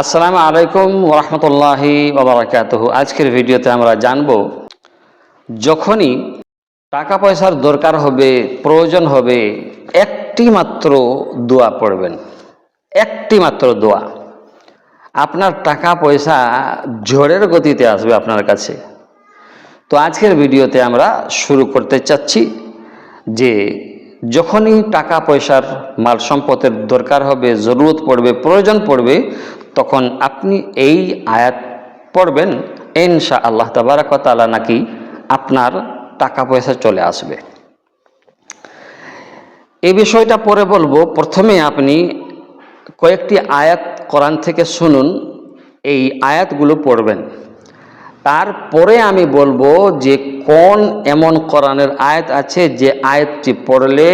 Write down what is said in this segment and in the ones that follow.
আসসালামু আলাইকুম ওরহমতুল্লাহি ওবরাকাতুহু। আজকের ভিডিওতে আমরা জানব, যখনই টাকা পয়সার দরকার হবে, প্রয়োজন হবে একটি মাত্র দোয়া পড়বেন। একটি মাত্র দোয়া। আপনার টাকা পয়সা ঝড়ের গতিতে আসবে আপনার কাছে। তো আজকের ভিডিওতে আমরা শুরু করতে চাচ্ছি যে, যখনই টাকা পয়সার মাল সম্পদের দরকার হবে, জরুরত পড়বে, প্রয়োজন পড়বে তখন আপনি এই আয়াত পড়বেন ইনশা আল্লাহ তাবারাকতালা নাকি আপনার টাকা পয়সা চলে আসবে। এই বিষয়টা পরে বলব, প্রথমে আপনি কয়েকটি আয়াত কোরআন থেকে শুনুন, এই আয়াতগুলো পড়বেন। তারপরে আমি বলব যে কোন এমন কোরআনের আয়াত আছে, যে আয়াতটি পড়লে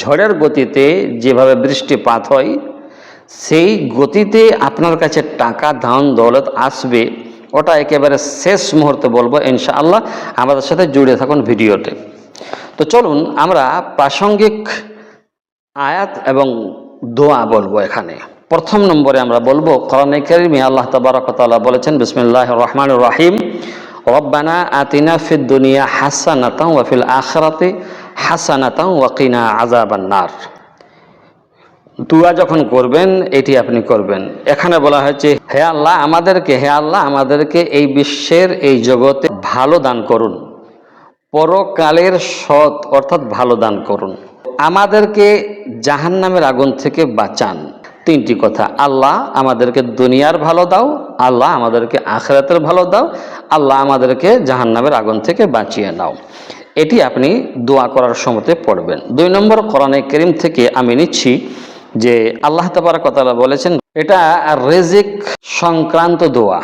ঝড়ের গতিতে যেভাবে বৃষ্টিপাত হয় সেই গতিতে আপনার কাছে টাকা, ধান, দৌলত আসবে, ওটা একেবারে শেষ মুহূর্তে বলব, ইনশাআল্লাহ। আমাদের সাথে জুড়ে থাকুন ভিডিওতে। তো চলুন, আমরা প্রাসঙ্গিক আয়াত এবং দোয়া বলব এখানে। প্রথম নম্বরে আমরা বলব, কোরআনে কারিমে আল্লাহ তাবারকতাল্লাহ বলেছেন বিসমিল্লাহ রহমান রাহিম, রব্বানা আতিনা ফিদ দুনিয়া হাসানাতাও ওয়াফিল আখরাতে হাসানাতাও ওয়াকিনা আজাবান্নার দুয়া যখন করবেন, এটি আপনি করবেন। এখানে বলা হয়েছে, হে আল্লাহ, আমাদেরকে, হে আল্লাহ, আমাদেরকে এই বিশ্বের, এই জগতে ভালো দান করুন। পরকালের সৎ অর্থাৎ ভালো দান করুন। আমাদেরকে জাহান্নামের আগুন থেকে বাঁচান। তিনটি কথা, আল্লাহ, আমাদেরকে দুনিয়ার ভালো দাও। আল্লাহ, আমাদেরকে আখরাতের ভালো দাও। আল্লাহ, আমাদেরকে জাহান্নামের আগুন থেকে বাঁচিয়ে নাও। এটি আপনি দোয়া করার সময়তে পড়বেন। দুই নম্বর, কোরআনে করিম থেকে আমি নিচ্ছি যে আল্লাহ তাবার কথা বলেছেন, এটা রেজিক সংক্রান্ত দোয়া।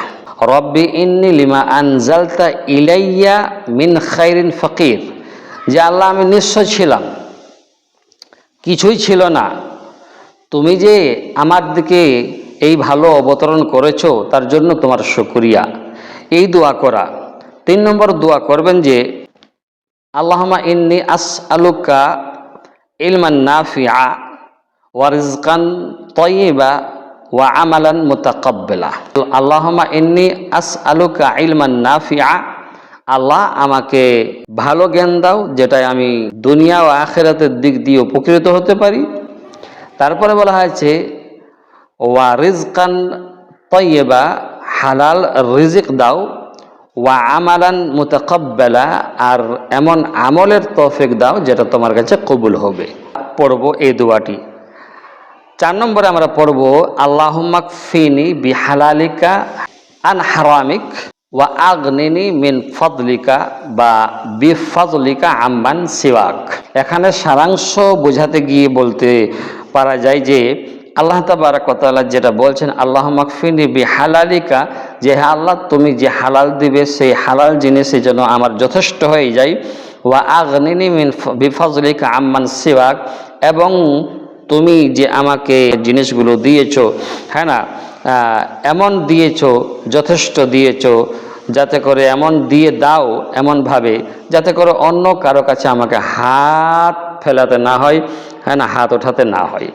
রব্বি ইন্নি লিমা আনজালতা ইলাইয়া মিন খাইরিন ফকির। যে আল্লাহ আমি নিশ্চয় ছিলাম, কিছুই ছিল না। তুমি যে আমার দিকে এই ভালো অবতরণ করেছ, তার জন্য তোমার শুকরিয়া। এই দোয়া করা। তিন নম্বর দোয়া করবেন যে আল্লাহমা ইন্নি আস আলুকা ইলমান নাফিয়া ওয়ারিজকান তয়িবা ওয়া আমালান মুতাকাব্বেলা। আল্লাহমা ইন্নি আস আলুকা ইলমান নাফিয়া আল্লাহ আমাকে ভালো জ্ঞান দাও, যেটাই আমি দুনিয়া ও আখেরাতের দিক দিয়ে উপকৃত হতে পারি। তারপরে বলা হয়েছে ওয়া রিজকান তৈবা হালাল রিজিক দাও, ওয়া আমালান মুতাকাব্বালা, আর এমন আমলের তৌফিক দাও, যেটা তোমার কাছে কবুল হবে। পড়ব এই দোয়াটি। চার নম্বরে আমরা পড়ব আল্লাহমাক ফিনি বিহালালিকা আন হারামিক ওয়া আগনিনি মিন ফদলিকা বা বিফদলিকা আম্বান সিওয়াক। এখানে সারাংশ বোঝাতে গিয়ে বলতে পারা যায় যে আল্লাহ তাবারাকতালা যেটা বলছেন আল্লাহ মাকফিনি বি হালালিকা যে হ্যাঁ আল্লাহ, তুমি যে হালাল দিবে, সেই হালাল জিনিসে যেন আমার যথেষ্ট হয়ে যায়। ওয়া আগনিনি মিন বিফজলিকা আম্মান সিওয়াক, এবং তুমি যে আমাকে জিনিসগুলো দিয়েছ হ্যাঁ না? এমন দিয়েছ, যথেষ্ট দিয়েছ, যাতে করে এমন দিয়ে দাও এমনভাবে, যাতে করে অন্য কারও কাছে আমাকে হাত ফেলাতে না হয় হ্যাঁ না? হাত ওঠাতে না হয়।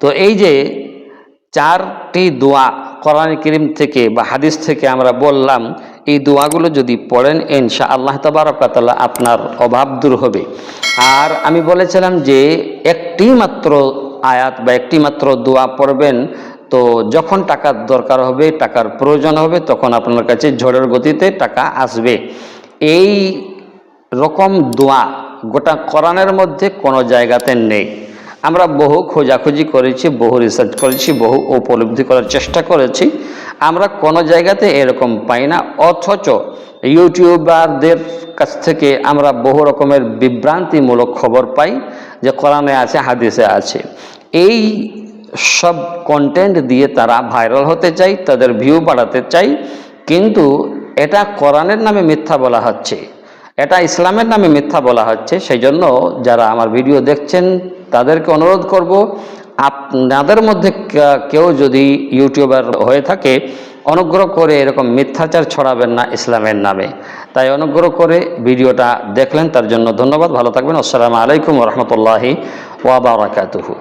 তো এই যে চারটি দোয়া কোরআন করিম থেকে বা হাদিস থেকে আমরা বললাম, এই দোয়াগুলো যদি পড়েন ইনশা আল্লাহ তাবারকাতাল্লাহ আপনার অভাব দূর হবে। আর আমি বলেছিলাম যে একটি মাত্র আয়াত বা একটি মাত্র দোয়া পড়বেন, তো যখন টাকার দরকার হবে, টাকার প্রয়োজন হবে, তখন আপনার কাছে ঝড়ের গতিতে টাকা আসবে। এই রকম দোয়া গোটা কোরআনের মধ্যে কোনো জায়গাতে নেই। আমরা বহু খোঁজাখুঁজি করেছি, বহু রিসার্চ করেছি, বহু উপলব্ধি করার চেষ্টা করেছি। আমরা কোনো জায়গাতে এরকম পাই না, অথচ ইউটিউবারদের কাছ থেকে আমরা বহু রকমের বিভ্রান্তিমূলক খবর পাই যে কোরআনে আছে, হাদিসে আছে। এই সব কন্টেন্ট দিয়ে তারা ভাইরাল হতে চাই তাদের ভিউ বাড়াতে চাই কিন্তু এটা কোরআনের নামে মিথ্যা বলা হচ্ছে, এটা ইসলামের নামে মিথ্যা বলা হচ্ছে সেই জন্য যারা আমার ভিডিও দেখছেন, তাদেরকে অনুরোধ করব, আপনাদের মধ্যে কেউ যদি ইউটিউবার হয়ে থাকে অনুগ্রহ করে এরকম মিথ্যাচার ছড়াবেন না ইসলামের নামে। তাই অনুগ্রহ করে ভিডিওটা দেখলেন, তার জন্য ধন্যবাদ। ভালো থাকবেন। আসসালামু আলাইকুম রহমতুল্লাহি ওয়াবারাকাতুহু